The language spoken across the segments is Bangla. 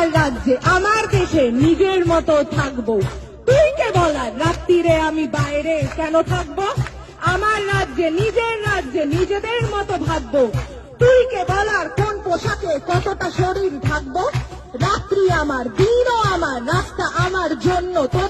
আমার রাজ্যে, আমার দেশে নিজের মতো থাকব। তুই কে বলার রাত্রিরে আমি বাইরে কেন থাকব? আমার রাজ্যে, নিজের রাজ্যে নিজেদের মতো ভাববো। তুই কে বলার কোন পোশাকে কতটা শরীর থাকব? রাত্রি আমার, দিনও আমার, রাস্তা আমার জন্য তোদের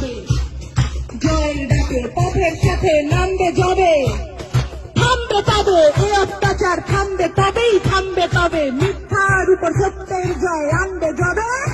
ডাকে ডাকে পথের সাথে নামবে জবে। থামবে তবে, এ থামবে তবেই থামবে তবে। মিথ্যার উপর সত্যের জয় আনবে জবে।